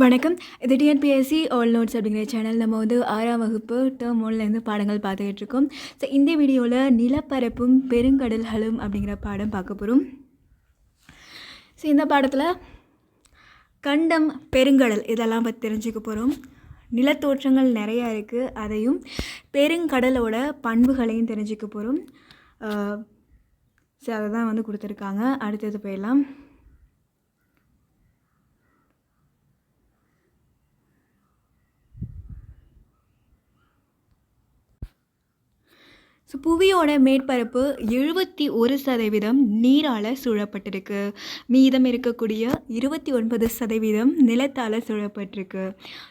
வணக்கம். இது TNPSC all notes அப்படிங்கிற சேனல் நம்ம வந்து ஆறாம் வகுப்பு டேர்ம் ஒன்லேருந்து பாடங்கள் பார்த்துக்கிட்டு இருக்கோம். ஸோ இந்த வீடியோவில் நிலப்பரப்பும் பெருங்கடல்களும் அப்படிங்கிற பாடம் பார்க்க போகிறோம் ஸோ இந்த பாடத்தில் கண்டம் பெருங்கடல் இதெல்லாம் பற்றி தெரிஞ்சுக்க போகிறோம் நிலத்தோற்றங்கள் நிறையா இருக்குது அதையும் பெருங்கடலோட பண்புகளையும் தெரிஞ்சுக்க போகிறோம் ஸோ அதை தான் வந்து கொடுத்துருக்காங்க. அடுத்தது போயிடலாம். ஸோ புவியோட மேற்பரப்பு எழுபத்தி ஒரு சதவீதம் நீரால் சூழப்பட்டிருக்கு. மீதம் இருக்கக்கூடிய இருபத்தி ஒன்பது சதவீதம் நிலத்தால் சூழப்பட்டிருக்கு.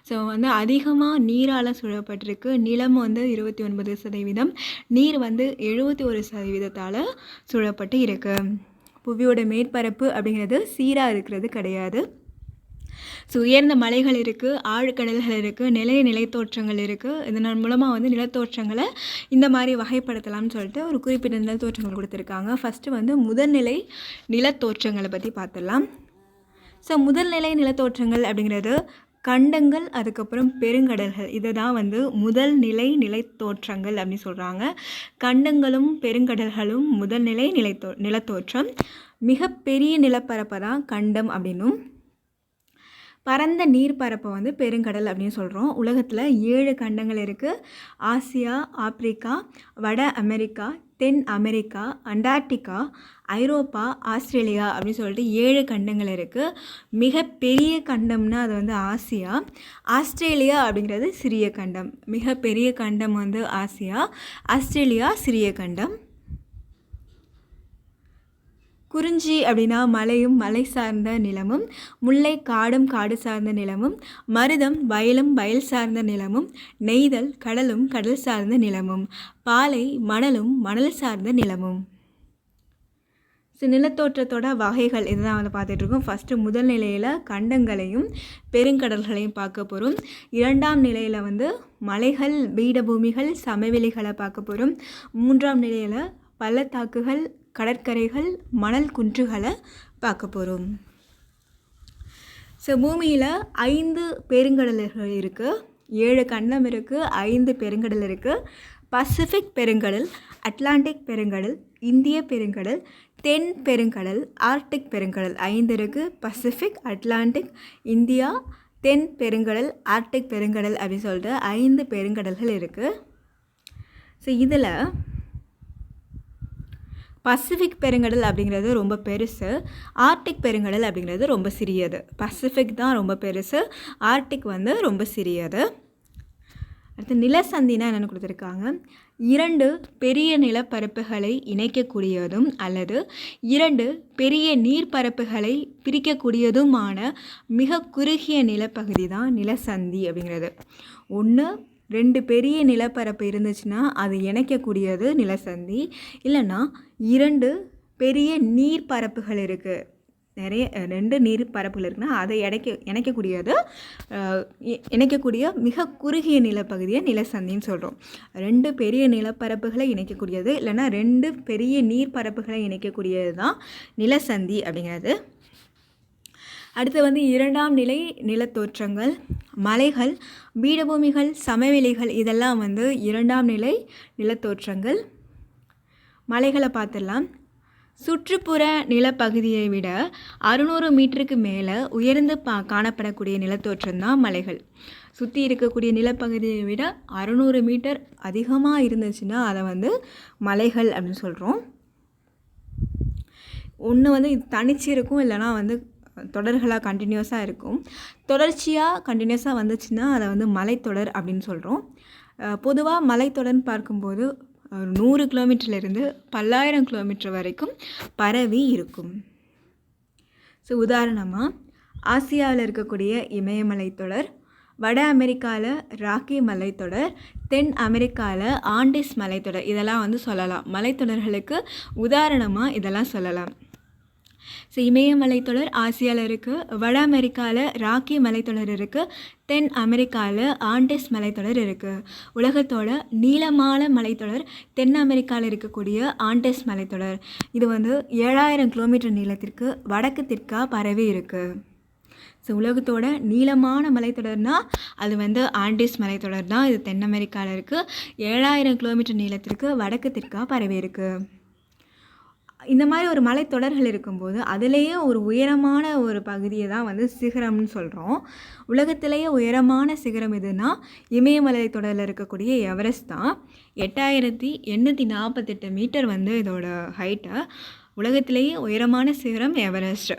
ஸோ வந்து அதிகமாக நீரால் சூழப்பட்டிருக்கு. நிலம் வந்து இருபத்தி ஒன்பது சதவீதம் நீர் வந்து எழுபத்தி ஒரு சதவீதத்தால் சூழப்பட்டு இருக்குது புவியோட மேற்பரப்பு அப்படிங்கிறது சீராக இருக்கிறது கிடையாது. ஸோ உயர்ந்த மலைகள் இருக்குது ஆழ்கடல்கள் இருக்குது நிலைய நிலைத்தோற்றங்கள் இருக்குது இதன் மூலமாக வந்து நிலத்தோற்றங்களை இந்த மாதிரி வகைப்படுத்தலாம்னு சொல்லிட்டு ஒரு குறிப்பிட்ட நிலத்தோற்றங்கள் கொடுத்துருக்காங்க. ஃபஸ்ட்டு வந்து முதல்நிலை நிலத்தோற்றங்களை பற்றி பார்த்துடலாம் ஸோ முதல்நிலை நிலத்தோற்றங்கள் அப்படிங்கிறது கண்டங்கள் அதுக்கப்புறம் பெருங்கடல்கள். இதை தான் வந்து முதல் நிலை நிலைத்தோற்றங்கள் அப்படின்னு சொல்கிறாங்க கண்டங்களும் பெருங்கடல்களும் முதல்நிலை நிலைத்தோ நிலத்தோற்றம். மிகப்பெரிய நிலப்பரப்பை தான் கண்டம் அப்படின்னும். பரந்த நீர்ப்பரப்பை வந்து பெருங்கடல் அப்படின்னு சொல்கிறோம் உலகத்தில் ஏழு கண்டங்கள் இருக்குது ஆசியா ஆப்பிரிக்கா வட அமெரிக்கா தென் அமெரிக்கா அண்டார்டிகா ஐரோப்பா ஆஸ்திரேலியா அப்படின்னு சொல்லிட்டு ஏழு கண்டங்கள் இருக்குது மிகப்பெரிய கண்டம்னா அது வந்து ஆசியா. ஆஸ்திரேலியா அப்படிங்கிறது சிறிய கண்டம். மிகப்பெரிய கண்டம் வந்து ஆசியா. ஆஸ்திரேலியா சிறிய கண்டம். குறிஞ்சி அப்படின்னா மலையும் மலை சார்ந்த நிலமும் முல்லை காடும் காடு சார்ந்த நிலமும் மருதம் வயலும் வயல் சார்ந்த நிலமும் நெய்தல் கடலும் கடல் சார்ந்த நிலமும் பாலை மணலும் மணல் சார்ந்த நிலமும். ஸோ நிலத்தோற்றத்தோட வகைகள் இதுதான் வந்து பார்த்துட்ருக்கோம். ஃபஸ்ட்டு முதல் நிலையில் கண்டங்களையும் பெருங்கடல்களையும் பார்க்க போகிறோம் இரண்டாம் நிலையில் வந்து மலைகள் பீடபூமிகள் சமவெளிகளை பார்க்க போகிறோம் மூன்றாம் நிலையில் பள்ளத்தாக்குகள் கடற்கரைகள் மணல் குன்றுகளை பார்க்க போகிறோம் ஸோ பூமியில் ஐந்து பெருங்கடல்கள் இருக்குது ஏழு கண்டம் இருக்குது ஐந்து பெருங்கடல் இருக்குது பசிபிக் பெருங்கடல் அட்லாண்டிக் பெருங்கடல் இந்திய பெருங்கடல் தென் பெருங்கடல் ஆர்டிக் பெருங்கடல் ஐந்து இருக்குது பசிபிக் அட்லாண்டிக் இந்தியா தென் பெருங்கடல் ஆர்டிக் பெருங்கடல் அப்படின்னு சொல்லிட்டு ஐந்து பெருங்கடல்கள் இருக்குது ஸோ இதில் பசிஃபிக் பெருங்கடல் அப்படிங்கிறது ரொம்ப பெருசு. ஆர்டிக் பெருங்கடல் அப்படிங்கிறது ரொம்ப சிறியது. பசிஃபிக் தான் ரொம்ப பெருசு. ஆர்டிக் வந்து ரொம்ப சிறியது. அடுத்து நிலசந்தினா என்னென்னு கொடுத்துருக்காங்க. இரண்டு பெரிய நிலப்பரப்புகளை இணைக்கக்கூடியதும் அல்லது இரண்டு பெரிய நீர்ப்பரப்புகளை பிரிக்கக்கூடியதுமான மிக குறுகிய நிலப்பகுதி தான் நிலசந்தி அப்படிங்கிறது. ஒன்று ரெண்டு பெரிய நிலப்பரப்பு இருந்துச்சுன்னா அது இணைக்கக்கூடியது நிலசந்தி. இல்லைன்னா இரண்டு பெரிய நீர்ப்பரப்புகள் இருக்குது நிறைய ரெண்டு நீர் பரப்புகள் இருக்குன்னா அதை இணைக்க இணைக்கக்கூடியது இணைக்கக்கூடிய மிக குறுகிய நிலப்பகுதியை நிலசந்தின்னு சொல்கிறோம் ரெண்டு பெரிய நிலப்பரப்புகளை இணைக்கக்கூடியது இல்லைன்னா ரெண்டு பெரிய நீர் பரப்புகளை இணைக்கக்கூடியது தான் நிலசந்தி அப்படிங்கிறது. அடுத்து வந்து இரண்டாம் நிலை நிலத்தோற்றங்கள் மலைகள் பீடபூமிகள் சமவெளிகள் இதெல்லாம் வந்து இரண்டாம் நிலை நிலத்தோற்றங்கள். மலைகளை பார்த்துடலாம். சுற்றுப்புற நிலப்பகுதியை விட அறுநூறு மீட்டருக்கு மேலே உயர்ந்து பா காணப்படக்கூடிய நிலத்தோற்றம் தான் மலைகள். சுற்றி இருக்கக்கூடிய நிலப்பகுதியை விட அறுநூறு மீட்டர் அதிகமாக இருந்துச்சுன்னா அதை வந்து மலைகள் அப்படின்னு சொல்கிறோம் ஒன்று வந்து தனிச்சு இருக்கும் இல்லைனா வந்து தொடர்களாக கண்டினியூஸாக இருக்கும். தொடர்ச்சியாக கண்டினியூஸாக வந்துச்சுன்னா அதை வந்து மலைத்தொடர் அப்படின்னு சொல்கிறோம் பொதுவாக மலைத்தொடர்னு பார்க்கும்போது நூறு கிலோமீட்டர்லேருந்து பல்லாயிரம் கிலோமீட்டர் வரைக்கும் பரவி இருக்கும். ஸோ உதாரணமாக ஆசியாவில் இருக்கக்கூடிய இமயமலை தொடர் வட அமெரிக்காவில் ராக்கி மலைத்தொடர் தென் அமெரிக்காவில் ஆண்டிஸ் மலைத்தொடர் இதெல்லாம் வந்து சொல்லலாம். மலைத்தொடர்களுக்கு உதாரணமாக இதெல்லாம் சொல்லலாம். ஸோ இமயமலைத்தொடர் ஆசியாவில் இருக்குது வட அமெரிக்காவில் ராக்கி மலைத்தொடர் இருக்குது தென் அமெரிக்காவில் ஆண்டஸ் மலைத்தொடர் இருக்குது உலகத்தோட நீளமான மலைத்தொடர் தென் அமெரிக்காவில் இருக்கக்கூடிய ஆண்டஸ் மலைத்தொடர். இது வந்து ஏழாயிரம் கிலோமீட்டர் நீளத்திற்கு வடக்கு தெற்காக பரவி இருக்குது ஸோ உலகத்தோட நீளமான மலைத்தொடர்னா அது வந்து ஆண்டிஸ் மலைத்தொடர் தான் இது தென் அமெரிக்காவில் இருக்குது ஏழாயிரம் கிலோமீட்டர் நீளத்திற்கு வடக்கு தெற்காக பரவி இருக்குது இந்த மாதிரி ஒரு மலைத்தொடர்கள் இருக்கும்போது அதுலேயே ஒரு உயரமான ஒரு பகுதியை தான் வந்து சிகரம்னு சொல்கிறோம் உலகத்திலேயே உயரமான சிகரம் எதுனா இமயமலை தொடரில் இருக்கக்கூடிய எவரெஸ்ட் தான். எட்டாயிரத்தி எண்ணூற்றி நாற்பத்தெட்டு மீட்டர் வந்து இதோட ஹைட்டை உலகத்திலேயே உயரமான சிகரம் எவரெஸ்ட்.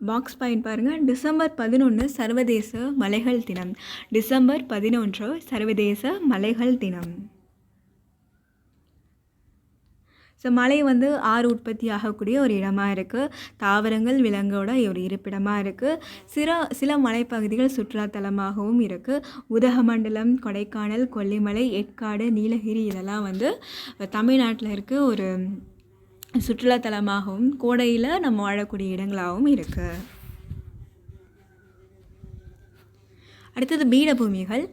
பாக்ஸ் பாயிண்ட் பாருங்கள் டிசம்பர் பதினொன்று சர்வதேச மலைகள் தினம். டிசம்பர் பதினொன்று சர்வதேச மலைகள் தினம். ஸோ மலை வந்து ஆறு உற்பத்தி ஆகக்கூடிய ஒரு இடமாக இருக்குது தாவரங்கள் விலங்கோட ஒரு இருப்பிடமாக இருக்குது சில சில மலைப்பகுதிகள் சுற்றுலாத்தலமாகவும் இருக்குது உதகமண்டலம் கொடைக்கானல் கொல்லிமலை ஏற்காடு நீலகிரி இதெல்லாம் வந்து தமிழ்நாட்டில் இருக்க. ஒரு சுற்றுலாத்தலமாகவும் கோடையில் நம்ம வாழக்கூடிய இடங்களாகவும் இருக்குது அடுத்தது பீடபூமிகள்.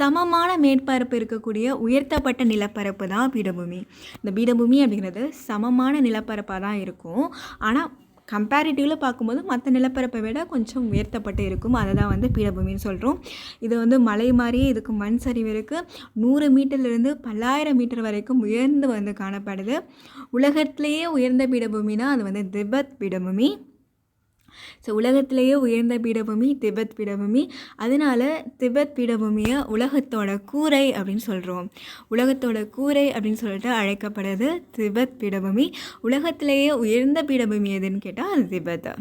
சமமான மேற்பரப்பு இருக்கக்கூடிய உயர்த்தப்பட்ட நிலப்பரப்பு தான் பீடபூமி. இந்த பீடபூமி அப்படிங்கிறது சமமான நிலப்பரப்பாக தான் இருக்கும். ஆனால் கம்பேரிட்டிவில் பார்க்கும்போது மற்ற நிலப்பரப்பை விட கொஞ்சம் உயர்த்தப்பட்டு இருக்கும். அதை தான் வந்து பீடபூமின்னு சொல்கிறோம் இது வந்து மலை மாதிரியே இதுக்கு மண் சரிவு இருக்குது நூறு மீட்டர்லேருந்து பல்லாயிரம் மீட்டர் வரைக்கும் உயர்ந்து வந்து காணப்படுது. உலகத்திலேயே உயர்ந்த பீடபூமினா அது வந்து திபெத் பீடபூமி. ஸோ உலகத்திலேயே உயர்ந்த பீடபூமி திபெத் பீடபூமி. அதனால திபெத் பீடபூமியை உலகத்தோட கூரை அப்படின்னு சொல்கிறோம் உலகத்தோட கூரை அப்படின்னு சொல்லிட்டு அழைக்கப்படுது திபெத் பீடபூமி. உலகத்திலேயே உயர்ந்த பீடபூமி எதுன்னு கேட்டால் அது திபெத்.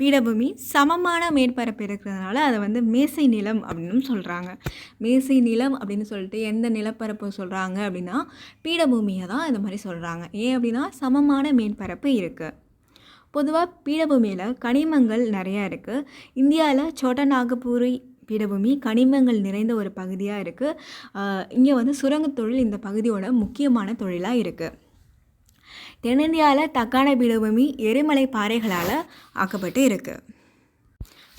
பீடபூமி சமமான மேற்பரப்பு இருக்கிறதுனால அதை வந்து மேசை நிலம் அப்படின்னு சொல்கிறாங்க மேசை நிலம் அப்படின்னு சொல்லிட்டு எந்த நிலப்பரப்பு சொல்கிறாங்க அப்படின்னா பீடபூமியை தான் இந்த மாதிரி சொல்கிறாங்க ஏன் அப்படின்னா சமமான மேற்பரப்பு இருக்குது பொதுவாக பீடபூமியில் கனிமங்கள் நிறையா இருக்குது இந்தியாவில் சோட்டா நாகப்பூரி பீடபூமி கனிமங்கள் நிறைந்த ஒரு பகுதியாக இருக்குது இங்கே வந்து சுரங்கத் தொழில் இந்த பகுதியோட முக்கியமான தொழிலாக இருக்குது தென்னிந்தியாவில் தக்கான பீடபூமி எரிமலை பாறைகளால் ஆக்கப்பட்டு இருக்குது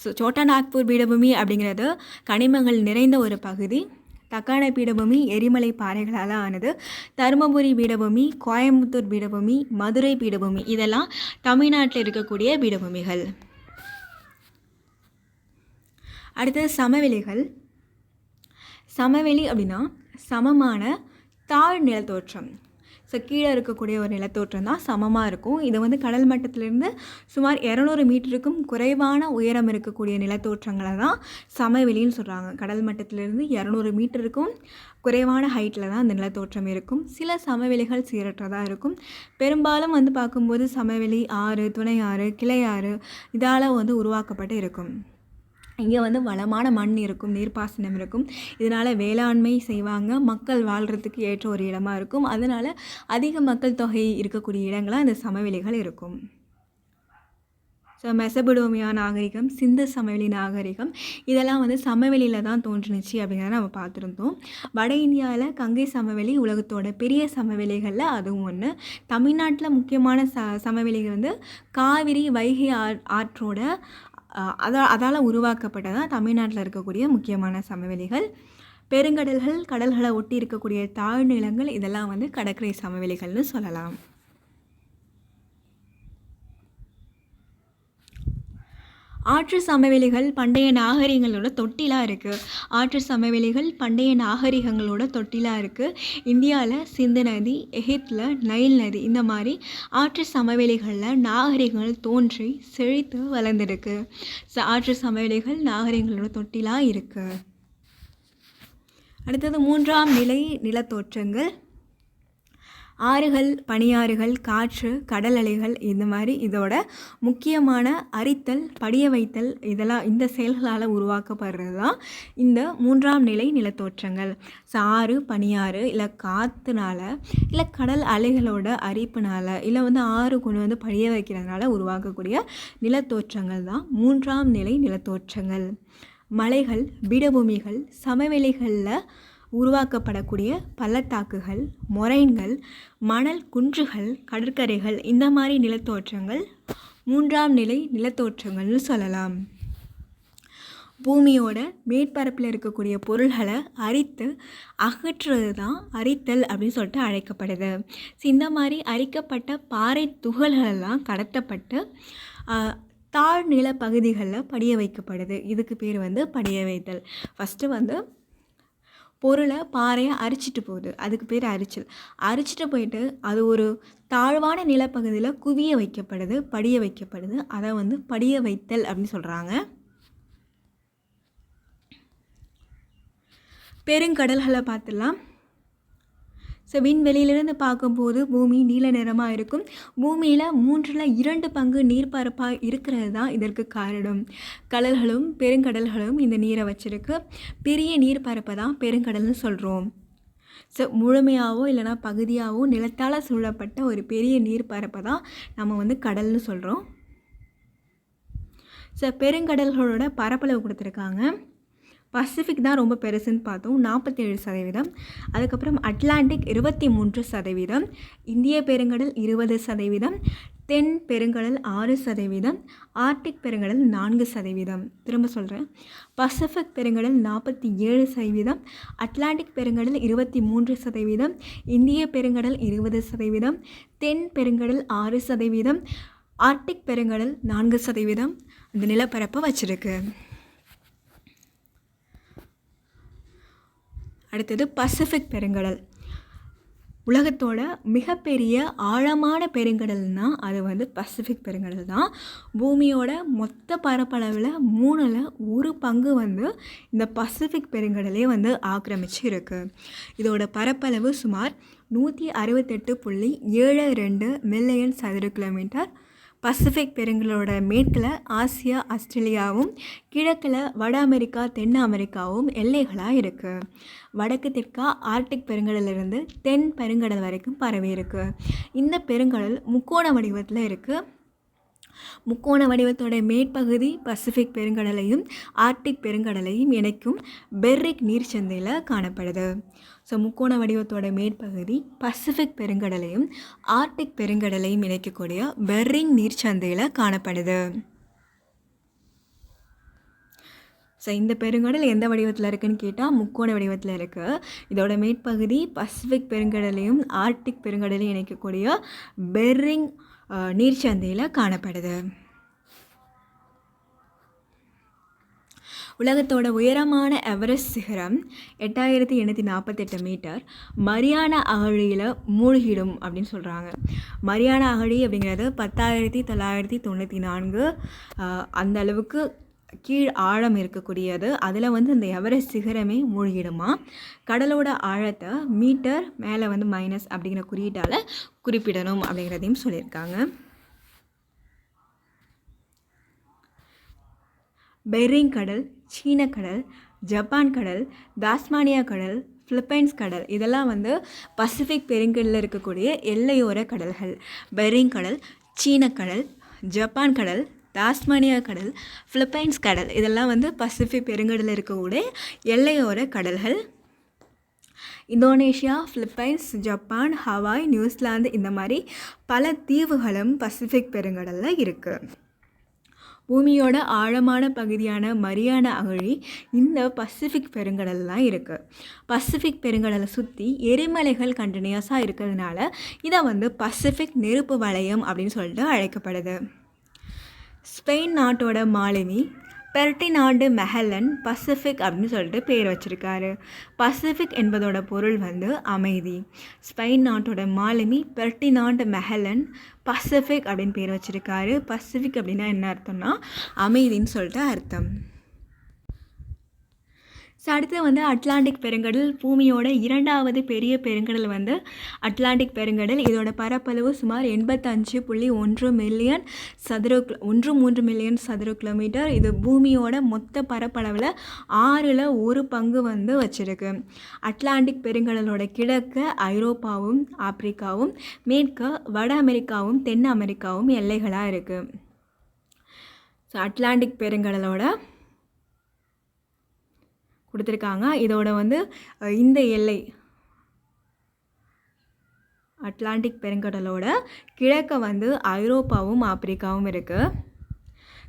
ஸோ சோட்டா நாக்பூர் பீடபூமி அப்படிங்கிறது கனிமங்கள் நிறைந்த ஒரு பகுதி. தக்கான பீடபூமி எரிமலை பாறைகளால் ஆனது தருமபுரி பீடபூமி கோயம்புத்தூர் பீடபூமி மதுரை பீடபூமி இதெல்லாம் தமிழ்நாட்டில் இருக்கக்கூடிய பீடபூமிகள். அடுத்தது சமவெளிகள். சமவெளி அப்படின்னா சமமான தாழ் நிலத்தோற்றம் ஸோ கீழே இருக்கக்கூடிய ஒரு நிலத்தோற்றம் தான் சமமாக இருக்கும். இது வந்து கடல் மட்டத்திலிருந்து சுமார் இரநூறு மீட்டருக்கும் குறைவான உயரம் இருக்கக்கூடிய நிலத்தோற்றங்களை தான் சமவெளின்னு சொல்கிறாங்க கடல் மட்டத்திலிருந்து இரநூறு மீட்டருக்கும் குறைவான ஹைட்டில் தான் அந்த நிலத்தோற்றம் இருக்கும். சில சமவெளிகள் சீரற்றதாக இருக்கும். பெரும்பாலும் வந்து பார்க்கும்போது சமவெளி ஆறு துணை ஆறு கிளை ஆறு இதால் வந்து உருவாக்கப்பட்டு இருக்கும். இங்கே வந்து வளமான மண் இருக்கும் நீர்ப்பாசனம் இருக்கும். இதனால் வேளாண்மை செய்வாங்க. மக்கள் வாழ்கிறதுக்கு ஏற்ற ஒரு இடமா இருக்கும். அதனால் அதிக மக்கள் தொகை இருக்கக்கூடிய இடங்களாக இந்த சமவெளிகள் இருக்கும். ஸோ மெசபடோமியா நாகரிகம் சிந்து சமவெளி நாகரிகம் இதெல்லாம் வந்து சமவெளியில் தான் தோன்றுனுச்சு அப்படிங்கிறத நம்ம பார்த்துருந்தோம். வட இந்தியாவில் கங்கை சமவெளி உலகத்தோட பெரிய சமவெளிகளில் அதுவும் ஒன்று தமிழ்நாட்டில் முக்கியமான ச சமவெளிகள் வந்து காவிரி வைகை ஆற்றோட அதா அதால் உருவாக்கப்பட்டதான் தமிழ்நாட்டில் இருக்கக்கூடிய முக்கியமான சமவெளிகள். பெருங்கடல்கள் கடல்களை ஒட்டி இருக்கக்கூடிய தாழ்நிலங்கள் இதெல்லாம் வந்து கடற்கரை சமவெளிகள்னு சொல்லலாம். ஆற்று சமவெளிகள் பண்டைய நாகரிகங்களோட தொட்டிலாக இருக்குது ஆற்று சமவெளிகள் பண்டைய நாகரிகங்களோட தொட்டிலாக இருக்குது இந்தியாவில் சிந்து நதி எகிப்தில் நைல் நதி இந்த மாதிரி ஆற்று சமவெளிகளில் நாகரிகங்கள் தோன்றி செழித்து வளர்ந்துருக்கு. ஆற்று சமவெளிகள் நாகரிகங்களோட தொட்டிலாக இருக்குது அடுத்தது மூன்றாம் நிலை நிலத்தோற்றங்கள். ஆறுகள் பனியாறுகள் காற்று கடல் அலைகள் இந்த மாதிரி இதோட முக்கியமான அரித்தல் படிய வைத்தல் இதெல்லாம் இந்த செயல்களால் உருவாக்கப்படுறது தான் இந்த மூன்றாம் நிலை நிலத்தோற்றங்கள். சாறு பனியாறு இல்லை காற்றுனால இல்லை கடல் அலைகளோட அரிப்புனால இல்லை வந்து ஆறு கொண்டு வந்து படிய வைக்கிறதுனால உருவாக்கக்கூடிய நிலத்தோற்றங்கள் தான் மூன்றாம் நிலை நிலத்தோற்றங்கள். மலைகள் பீடபூமிகள் சமவெளிகளில் உருவாக்கப்படக்கூடிய பள்ளத்தாக்குகள் மொரைன்கள் மணல் குன்றுகள் கடற்கரைகள் இந்த மாதிரி நிலத்தோற்றங்கள் மூன்றாம் நிலை நிலத்தோற்றங்கள்னு சொல்லலாம். பூமியோட மேற்பரப்பில் இருக்கக்கூடிய பொருள்களை அரித்து அகற்றுறது தான் அரித்தல் அப்படின்னு சொல்லிட்டு அழைக்கப்படுது. ஸோ இந்த மாதிரி அரிக்கப்பட்ட பாறை துகள்களெல்லாம் கடத்தப்பட்டு தாழ்நில பகுதிகளில் படிய வைக்கப்படுது. இதுக்கு பேர் வந்து படிய வைத்தல். ஃபஸ்ட்டு வந்து பொருளை பாறையை அரிச்சிட்டு போகுது. அதுக்கு பேர் அரிச்சல். அரிச்சிட்டு போயிட்டு அது ஒரு தாழ்வான நிலப்பகுதியில் குவிய வைக்கப்படுது படிய வைக்கப்படுது. அதை வந்து படிய வைத்தல் அப்படின்னு சொல்கிறாங்க பெருங்கடல்களை பார்த்துலாம் ஸோ விண்வெளியிலிருந்து பார்க்கும்போது பூமி நீல நிறமாக இருக்கும். பூமியில் மூன்றில் இரண்டு பங்கு நீர்ப்பரப்பாக இருக்கிறது தான் இதற்கு காரணம். கடல்களும் பெருங்கடல்களும் இந்த நீரை வச்சிருக்கு. பெரிய நீர்ப்பரப்பை தான் பெருங்கடல்னு சொல்கிறோம் ஸோ முழுமையாகவோ இல்லைனா பகுதியாகவோ நிலத்தால் சூழப்பட்ட ஒரு பெரிய நீர்ப்பரப்பை தான் நம்ம வந்து கடல்னு சொல்கிறோம் ஸோ பெருங்கடல்களோட பரப்பளவு கொடுத்துருக்காங்க. பசிஃபிக் தான் ரொம்ப பெருசுன்னு பார்த்தோம். நாற்பத்தேழு சதவீதம். அதுக்கப்புறம் அட்லாண்டிக் இருபத்தி மூன்று சதவீதம். இந்திய பெருங்கடல் இருபது சதவீதம். தென் பெருங்கடல் ஆறு சதவீதம். ஆர்டிக் பெருங்கடல் நான்கு சதவீதம். திரும்ப சொல்கிறேன் பசிபிக் பெருங்கடல் நாற்பத்தி ஏழு சதவீதம். அட்லாண்டிக் பெருங்கடல் இருபத்தி மூன்று சதவீதம். இந்திய பெருங்கடல் இருபது சதவீதம். தென் பெருங்கடல் ஆறு சதவீதம். ஆர்டிக் பெருங்கடல் நான்கு சதவீதம். அந்த நிலப்பரப்பை வச்சுருக்கு. அடுத்தது பசிபிக் பெருங்கடல். உலகத்தோட மிகப்பெரிய ஆழமான பெருங்கடல்னா அது வந்து பசிபிக் பெருங்கடல் தான். பூமியோட மொத்த பரப்பளவில் மூணில் ஒரு பங்கு வந்து இந்த பசிபிக் பெருங்கடலே வந்து ஆக்கிரமிச்சு இருக்குது இதோட பரப்பளவு சுமார் நூற்றி அறுபத்தெட்டு புள்ளி ஏழு ரெண்டு மில்லியன் சதுர கிலோமீட்டர். பசிபிக் பெருங்கலோட மேற்கில் ஆசியா ஆஸ்திரேலியாவும் கிழக்கில் வட அமெரிக்கா தென் அமெரிக்காவும் எல்லைகளாக இருக்குது வடக்கு தெற்கா ஆர்டிக் பெருங்கடலிருந்து தென் பெருங்கடல் வரைக்கும் பரவி இருக்கு. இந்த பெருங்கடல் முக்கோண வடிவத்தில் இருக்குது முக்கோண வடிவத்தோட மேற்பகுதி பசிபிக் பெருங்கடலையும் ஆர்டிக் பெருங்கடலையும் இணைக்கும் பெர்ரிக் நீர்ச்சந்தையில் காணப்படுது. ஸோ முக்கோண வடிவத்தோட மேற்பகுதி பசிபிக் பெருங்கடலையும் ஆர்டிக் பெருங்கடலையும் இணைக்கக்கூடிய பெர்ரிங் நீர்ச்சந்தையில் காணப்படுது. ஸோ இந்த பெருங்கடல் எந்த வடிவத்தில் இருக்குன்னு கேட்டால் முக்கோண வடிவத்தில் இருக்குது இதோட மேற்பகுதி பசிபிக் பெருங்கடலையும் ஆர்டிக் பெருங்கடலையும் இணைக்கக்கூடிய பெர்ரிங் நீர்ச்சந்தையில் காணப்படுது. உலகத்தோட உயரமான எவரெஸ்ட் சிகரம் எட்டாயிரத்தி எண்ணூற்றி நாற்பத்தெட்டு மீட்டர். மரியானா அகழியில் மூழ்கிடும் அப்படின்னு சொல்கிறாங்க மரியானா அகழி அப்படிங்கிறது பத்தாயிரத்தி தொள்ளாயிரத்தி தொண்ணூற்றி நான்கு அந்த அளவுக்கு கீழ் ஆழம் இருக்கக்கூடியது. அதில் வந்து இந்த எவரெஸ்ட் சிகரமே மூழ்கிடுமா? கடலோட ஆழத்தை மீட்டர் மேலே வந்து மைனஸ் அப்படிங்கிற குறியீட்டால் குறிப்பிடணும் அப்படிங்கிறதையும் சொல்லியிருக்காங்க. பெர்ரிங் கடல் சீன கடல் ஜப்பான் கடல் தாஸ்மானியா கடல் பிலிப்பைன்ஸ் கடல். இதெல்லாம் வந்து பசிபிக் பெருங்கடலில் இருக்கக்கூடிய எல்லையோர கடல்கள். பெர்ரிங் கடல் சீன கடல் ஜப்பான் கடல் டாஸ்மானியா கடல் பிலிப்பைன்ஸ் கடல். இதெல்லாம் வந்து பசிபிக் பெருங்கடலில் இருக்கக்கூடிய எல்லையோர கடல்கள். Indonesia Philippines Japan Hawaii New Zealand இந்த மாதிரி பல தீவுகளும் பசிபிக் பெருங்கடலில் இருக்குது பூமியோட ஆழமான பகுதியான மரியானா அகழி இந்த பசிபிக் பெருங்கடல்லாம் இருக்குது பசிபிக் பெருங்கடலை சுற்றி எரிமலைகள் கண்டினியூஸாக இருக்கிறதுனால இதை வந்து பசிபிக் நெருப்பு வளையம் அப்படின்னு சொல்லிட்டு அழைக்கப்படுது. ஸ்பெயின் நாட்டோட மாலினி பெர்டினாண்டு மெஹலன் பசிஃபிக் அப்படின்னு சொல்லிட்டு பேர் வச்சுருக்காரு. பசிஃபிக் என்பதோட பொருள் வந்து அமைதி. ஸ்பெயின் நாட்டோட மாலுமி பெர்டினாண்டு மெஹலன் பசிஃபிக் அப்படின்னு பேர் வச்சுருக்காரு. பசிஃபிக் அப்படின்னா என்ன அர்த்தம்னா அமைதின்னு சொல்லிட்டு அர்த்தம். ஸோ அடுத்து வந்து அட்லாண்டிக் பெருங்கடல் பூமியோட இரண்டாவது பெரிய பெருங்கடல் வந்து அட்லாண்டிக் பெருங்கடல். இதோட பரப்பளவு சுமார் எண்பத்தஞ்சு புள்ளி ஒன்று மில்லியன் சதுர ஒன்று மூன்று மில்லியன் சதுர கிலோமீட்டர் இது பூமியோட மொத்த பரப்பளவில் ஆறில் ஒரு பங்கு வந்து வச்சிருக்கு. அட்லாண்டிக் பெருங்கடலோட கிழக்கு ஐரோப்பாவும் ஆப்பிரிக்காவும் மேற்க வட அமெரிக்காவும் தென் அமெரிக்காவும் எல்லைகளாக இருக்குது ஸோ அட்லாண்டிக் பெருங்கடலோட கொடுத்துருக்காங்க. இதோட வந்து இந்த எல்லை அட்லாண்டிக் பெருங்கடலோட கிழக்க வந்து ஐரோப்பாவும் ஆப்பிரிக்காவும் இருக்குது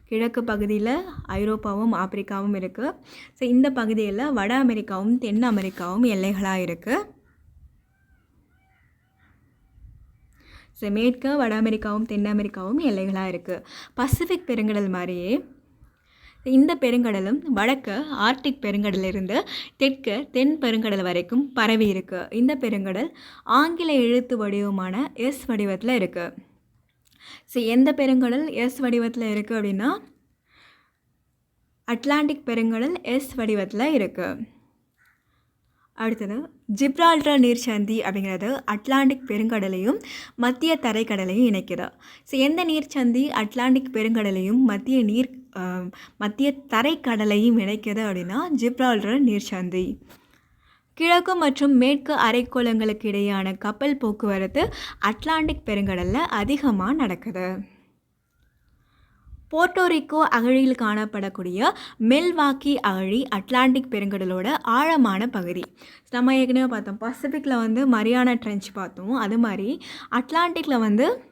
கிழக்கு பகுதியில் ஐரோப்பாவும் ஆப்பிரிக்காவும் இருக்குது ஸோ இந்த பகுதியில் வட அமெரிக்காவும் தென் அமெரிக்காவும் எல்லைகளாக இருக்குது ஸோ மேற்கு வட அமெரிக்காவும் தென் அமெரிக்காவும் எல்லைகளாக இருக்குது பசிபிக் பெருங்கடல் மாதிரியே இந்த பெருங்கடலும் வடக்கு ஆர்டிக் பெருங்கடலிருந்து தெற்கு தென் பெருங்கடல் வரைக்கும் பரவி இருக்கு. இந்த பெருங்கடல் ஆங்கில எழுத்து வடிவமான எஸ் வடிவத்தில் இருக்குது ஸோ எந்த பெருங்கடல் எஸ் வடிவத்தில் இருக்குது அப்படின்னா அட்லாண்டிக் பெருங்கடல் எஸ் வடிவத்தில் இருக்குது அடுத்தது ஜிப்ரால்டர் நீர்ச்சந்தி அப்படிங்கிறது அட்லாண்டிக் பெருங்கடலையும் மத்திய தரைக்கடலையும் இணைக்குது. ஸோ எந்த நீர்ச்சந்தி அட்லாண்டிக் பெருங்கடலையும் மத்திய நீர் மத்திய தரைக்கடலையும் இணைக்குது அப்படின்னா ஜிப்ரால்டர் நீர்ச்சந்தி கிழக்கு மற்றும் மேற்கு அரைக்கோளங்களுக்கு இடையான கப்பல் போக்குவரத்து அட்லாண்டிக் பெருங்கடலில் அதிகமாக நடக்குது. போர்ட்டோரிக்கோ அகழியில் காணப்படக்கூடிய மெல்வாக்கி அகழி அட்லாண்டிக் பெருங்கடலோட ஆழமான பகுதி. நம்ம ஏற்கனவே பார்த்தோம். பசிபிக்கில் வந்து மரியானா ட்ரெஞ்ச் பார்த்தோம். அது மாதிரி அட்லாண்டிக்கில் வந்து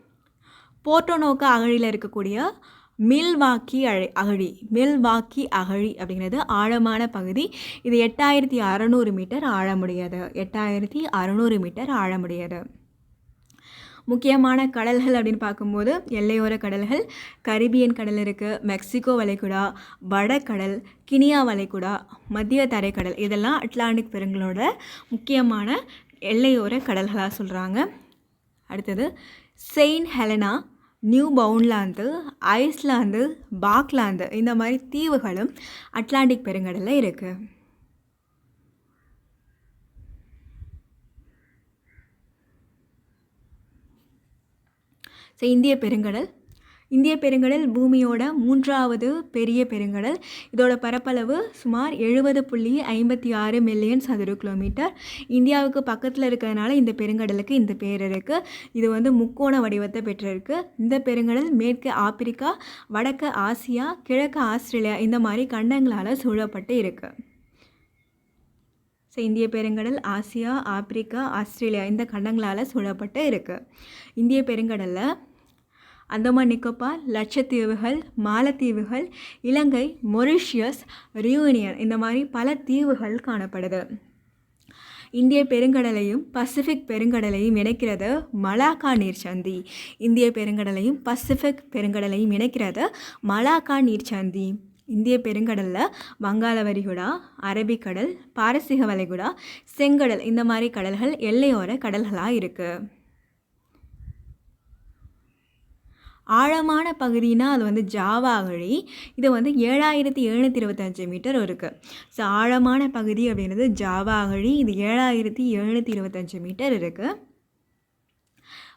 போர்ட்டோனோக்கா அகழியில் இருக்கக்கூடிய மில்வாக்கி அழி அகழி மில்வாக்கி அகழி அப்படிங்கிறது ஆழமான பகுதி. இது எட்டாயிரத்தி அறநூறு மீட்டர் ஆழமுடையது. எட்டாயிரத்தி அறநூறு மீட்டர் ஆழமுடையது. முக்கியமான கடல்கள் அப்படின்னு பார்க்கும்போது எல்லையோர கடல்கள் கரிபியன் கடல் இருக்குது மெக்சிகோ வளைகுடா வடக்கடல் கினியா வளைகுடா மத்திய தரைக்கடல். இதெல்லாம் அட்லாண்டிக் பெருங்களோட முக்கியமான எல்லையோர கடல்களாக சொல்கிறாங்க அடுத்தது Saint Helena Newfoundland Iceland Falkland இந்த மாதிரி தீவுகளும் அட்லாண்டிக் பெருங்கடலில் இருக்குது ஸோ இந்திய பெருங்கடல். இந்திய பெருங்கடல் பூமியோட மூன்றாவது பெரிய பெருங்கடல். இதோட பரப்பளவு சுமார் எழுபது புள்ளி ஐம்பத்தி ஆறு மில்லியன் சதுர கிலோமீட்டர். இந்தியாவுக்கு பக்கத்தில் இருக்கிறதுனால இந்த பெருங்கடலுக்கு இந்த பேர் இருக்குது இது வந்து முக்கோண வடிவத்தை பெற்றிருக்கு. இந்த பெருங்கடல் மேற்கு ஆப்பிரிக்கா வடக்கு ஆசியா கிழக்கு ஆஸ்திரேலியா இந்த மாதிரி கண்டங்களால் சூழப்பட்டு இருக்குது ஸோ இந்திய பெருங்கடல் ஆசியா ஆப்பிரிக்கா ஆஸ்திரேலியா இந்த கண்டங்களால் சூழப்பட்டு இருக்குது இந்திய பெருங்கடலில் அந்தமான் நிக்கோபார் லட்சத்தீவுகள் மாலத்தீவுகள் இலங்கை மொரிஷியஸ் ரியூனியன் இந்த மாதிரி பல தீவுகள் காணப்படுது. இந்திய பெருங்கடலையும் பசிபிக் பெருங்கடலையும் இணைக்கிறது மலாக்கா நீர்ச்சந்தி. இந்திய பெருங்கடலையும் பசிபிக் பெருங்கடலையும் இணைக்கிறது மலாக்கா நீர்ச்சந்தி. இந்திய பெருங்கடலில் வங்காள வரிகுடா அரபிக்கடல் பாரசீக வளைகுடா செங்கடல் இந்த மாதிரி கடல்கள் எல்லையோர கடல்களாக இருக்குது ஆழமான பகுதினா அது வந்து ஜாவா அகழி. இது வந்து ஏழாயிரத்தி எழுநூற்றி இருபத்தஞ்சு மீட்டர் இருக்குது ஸோ ஆழமான பகுதி அப்படின்றது ஜாவா அகழி. இது ஏழாயிரத்தி எழுநூற்றி இருபத்தஞ்சு மீட்டர் இருக்குது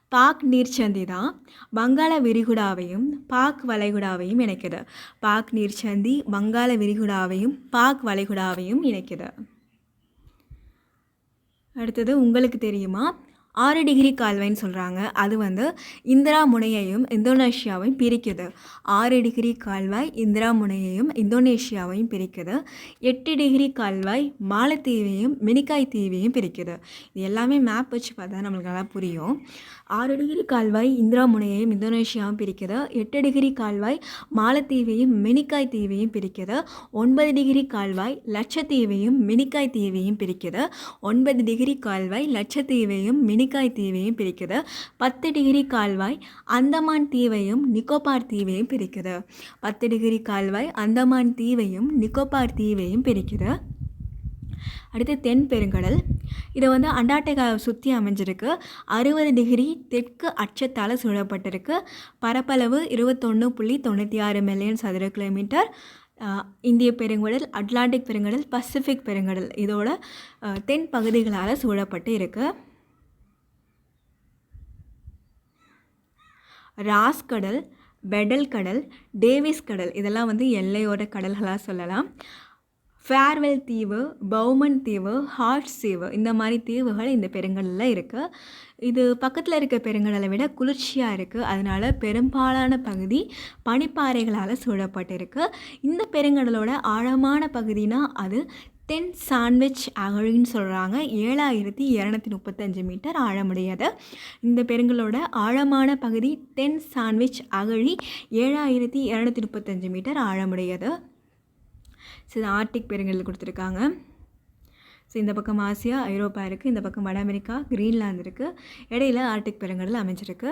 பாக் நீர்ச்சந்தி தான் வங்காள விரிகுடாவையும் பாக் வளைகுடாவையும் இணைக்குது. பாக் நீர்ச்சந்தி வங்காள விரிகுடாவையும் பாக் வளைகுடாவையும் இணைக்குது. அடுத்தது உங்களுக்கு தெரியுமா? ஆறு டிகிரி கால்வாய்ன்னு சொல்கிறாங்க அது வந்து இந்திரா முனையையும் இந்தோனேஷியாவையும் பிரிக்குது. ஆறு டிகிரி கால்வாய் இந்திரா முனையையும் இந்தோனேஷியாவையும் பிரிக்குது. எட்டு டிகிரி கால்வாய் மாலத்தீவையும் மினிக்காய் தீவையும் பிரிக்குது. இது எல்லாமே மேப் வச்சு பார்த்தா நம்மளுக்கு நல்லா புரியும். ஆறு டிகிரி கால்வாய் இந்திரா முனையையும் இந்தோனேஷியாவும் பிரிக்குது. எட்டு டிகிரி கால்வாய் மாலத்தீவையும் மினிக்காய் தீவையும் பிரிக்குது. ஒன்பது டிகிரி கால்வாய் லட்சத்தீவையும் மினிக்காய் தீவையும் பிரிக்குது. ஒன்பது டிகிரி கால்வாய் லட்சத்தீவையும் மினி மினிக்காய் தீவையும் பிரிக்குது பத்து டிகிரி கால்வாய் அந்தமான் தீவையும் நிக்கோபார் தீவையும் பிரிக்குது பத்து டிகிரி கால்வாய் அந்தமான் தீவையும் நிக்கோபார் தீவையும் பிரிக்குது அடுத்து தென் பெருங்கடல். இது வந்து அண்டார்டிகாவை சுற்றி அமைஞ்சிருக்கு. அறுபது டிகிரி தெற்கு அச்சத்தால் சூழப்பட்டிருக்கு. பரப்பளவு இருபத்தொன்று புள்ளி தொண்ணூற்றி ஆறு மில்லியன் சதுர கிலோமீட்டர். இந்திய பெருங்கடல் அட்லாண்டிக் பெருங்கடல் பசிபிக் பெருங்கடல் இதோட தென் பகுதிகளால் சூழப்பட்டு இருக்குது ராஸ் கடல் பெடல் கடல் டேவிஸ் கடல் இதெல்லாம் வந்து எல்லையோர கடல்களாக சொல்லலாம். ஃபேர்வெல் தீவு பௌமன் தீவு ஹார்ட் தீவு இந்த மாதிரி தீவுகள் இந்த பெருங்கடலில் இருக்குது இது பக்கத்தில் இருக்க பெருங்கடலை விட குளிர்ச்சியாக இருக்குது அதனால பெரும்பாலான பகுதி பனிப்பாறைகளால் சூழப்பட்டிருக்கு. இந்த பெருங்கடலோட ஆழமான பகுதினா அது தென் சாண்ட்விச் அகழின்னு சொல்கிறாங்க ஏழாயிரத்தி இரநூத்தி முப்பத்தஞ்சு மீட்டர் ஆழமுடையது. இந்த பெருங்கலோட ஆழமான பகுதி தென் சாண்ட்விச் அகழி ஏழாயிரத்தி இரநூத்தி முப்பத்தஞ்சு மீட்டர் ஆழமுடையது. ஸோ இது ஆர்டிக் பெருங்கடல் கொடுத்துருக்காங்க. ஸோ இந்த பக்கம் ஆசியா ஐரோப்பா இருக்குது இந்த பக்கம் வட அமெரிக்கா கிரீன்லாந்து இருக்குது இடையில ஆர்டிக் பெருங்கடல் அமைஞ்சிருக்கு.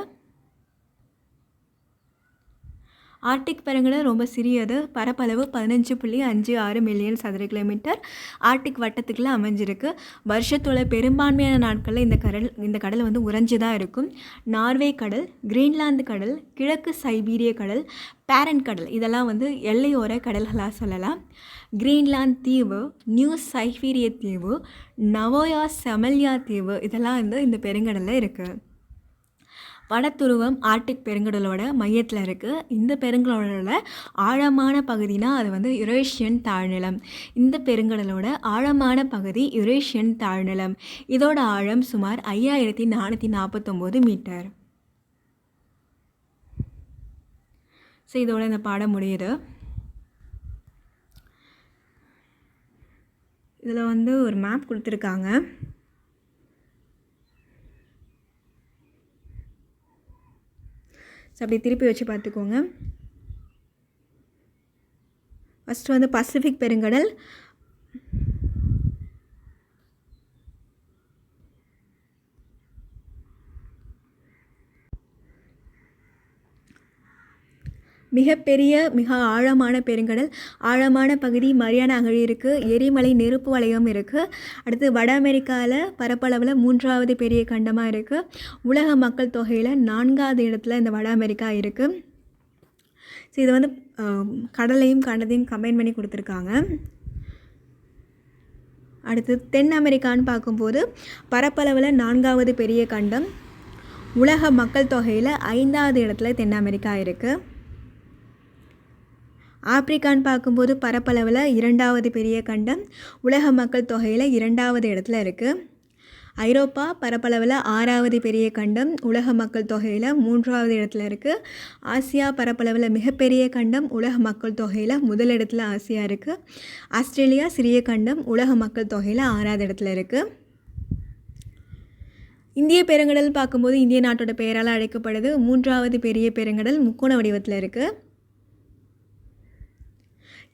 ஆர்டிக் பெருங்கடல் ரொம்ப சிறியது. பரப்பளவு பதினஞ்சு புள்ளி அஞ்சு ஆறு மில்லியன் சதுர கிலோமீட்டர் ஆர்டிக் வட்டத்துக்குள்ளே அமைஞ்சிருக்கு. வருஷத்தோட பெரும்பான்மையான நாட்களில் இந்த கடல் இந்த கடல் வந்து உறைஞ்சு தான் இருக்கும். நார்வே கடல் கிரீன்லாந்து கடல் கிழக்கு சைபீரிய கடல் பேரண்ட் கடல் இதெல்லாம் வந்து எல்லையோர கடல்களாக சொல்லலாம். கிரீன்லாந்து தீவு நியூ சைபீரிய தீவு நவோயா செமல்யா தீவு இதெல்லாம் வந்து இந்த பெருங்கடலில் இருக்குது வடத்துருவம் ஆர்டிக் பெருங்கடலோட மையத்தில் இருக்குது இந்த பெருங்கடலோட ஆழமான பகுதினா அது வந்து யுரேஷியன் தாழ்நிலம். இந்த பெருங்கடலோட ஆழமான பகுதி யுரேஷியன் தாழ்நிலம். இதோட ஆழம் சுமார் ஐயாயிரத்தி நானூற்றி நாற்பத்தொம்போது மீட்டர். ஸோ இதோட இந்த பாடம் முடியுது. இதில் வந்து ஒரு மேப் கொடுத்துருக்காங்க. ஸோ அப்படி திருப்பி வச்சு பார்த்துக்கோங்க. ஃபஸ்ட்டு வந்து பசிபிக் பெருங்கடல் மிகப்பெரிய மிக ஆழமான பெருங்கடல் ஆழமான பகுதி மரியானா அகழி இருக்குது எரிமலை நெருப்பு வளையம் இருக்குது அடுத்து வட அமெரிக்காவில் பரப்பளவில் மூன்றாவது பெரிய கண்டமாக இருக்குது உலக மக்கள் தொகையில் நான்காவது இடத்துல இந்த வட அமெரிக்கா இருக்குது ஸோ இதை வந்து கடலையும் கண்டதையும் கம்பைன் பண்ணி கொடுத்துருக்காங்க. அடுத்து தென் அமெரிக்கான்னு பார்க்கும்போது பரப்பளவில் நான்காவது பெரிய கண்டம். உலக மக்கள் தொகையில் ஐந்தாவது இடத்துல தென் அமெரிக்கா இருக்குது ஆப்பிரிக்கான்னு பார்க்கும்போது பரப்பளவில் இரண்டாவது பெரிய கண்டம் உலக மக்கள் தொகையில் இரண்டாவது இடத்துல இருக்குது ஐரோப்பா பரப்பளவில் ஆறாவது பெரிய கண்டம் உலக மக்கள் தொகையில் மூன்றாவது இடத்துல இருக்குது ஆசியா பரப்பளவில் மிகப்பெரிய கண்டம் உலக மக்கள் தொகையில் முதல் இடத்துல ஆசியா இருக்குது ஆஸ்திரேலியா சிறிய கண்டம் உலக மக்கள் தொகையில் ஆறாவது இடத்துல இருக்குது இந்திய பெருங்கடல் பார்க்கும்போது இந்திய நாட்டோட பெயரால் அழைக்கப்படுது. மூன்றாவது பெரிய பெருங்கடல் முக்கோண வடிவத்தில் இருக்குது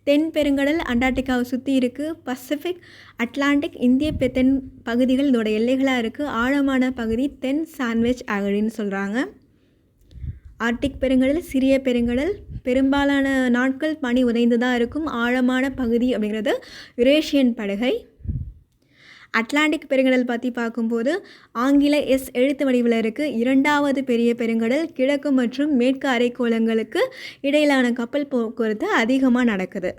தென் பெருங்கடல் அண்டார்டிகாவை சுற்றி இருக்குது பசிபிக் அட்லாண்டிக் இந்திய தென் பகுதிகள் இதோட எல்லைகளாக இருக்குது ஆழமான பகுதி தென் சாண்ட்விச் அகழின்னு சொல்கிறாங்க ஆர்டிக் பெருங்கடல் சிறிய பெருங்கடல் பெரும்பாலான நாட்கள் பனி உதைந்து தான் இருக்கும். ஆழமான பகுதி அப்படிங்கிறது யுரேஷியன் படுகை. அட்லாண்டிக் பெருங்கடல் பற்றி பார்க்கும்போது ஆங்கில எஸ் எழுத்து வடிவில் இருக்குது இரண்டாவது பெரிய பெருங்கடல் கிழக்கு மற்றும் மேற்கு அரைக்கோளங்களுக்கு இடையிலான கப்பல் போக்குவரத்து அதிகமாக நடக்குது.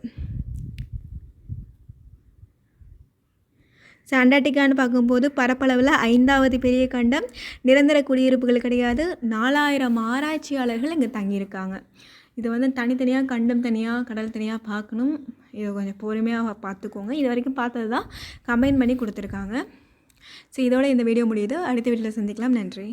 ஸோ அண்டார்டிகான்னு பார்க்கும்போது பரப்பளவில் ஐந்தாவது பெரிய கண்டம் நிரந்தர குடியிருப்புகள் கிடையாது நாலாயிரம் ஆராய்ச்சியாளர்கள் இங்கே தங்கியிருக்காங்க. இது வந்து தனித்தனியாக கண்டம் தனியாக கடல் தனியாக பார்க்கணும். இதை கொஞ்சம் பொறுமையாக பார்த்துக்கோங்க. இது வரைக்கும் பார்த்தது தான் கம்பைன் பண்ணி கொடுத்துருக்காங்க. ஸோ இதோட இந்த வீடியோ முடியுது. அடுத்த வீட்டில் சந்திக்கலாம். நன்றி.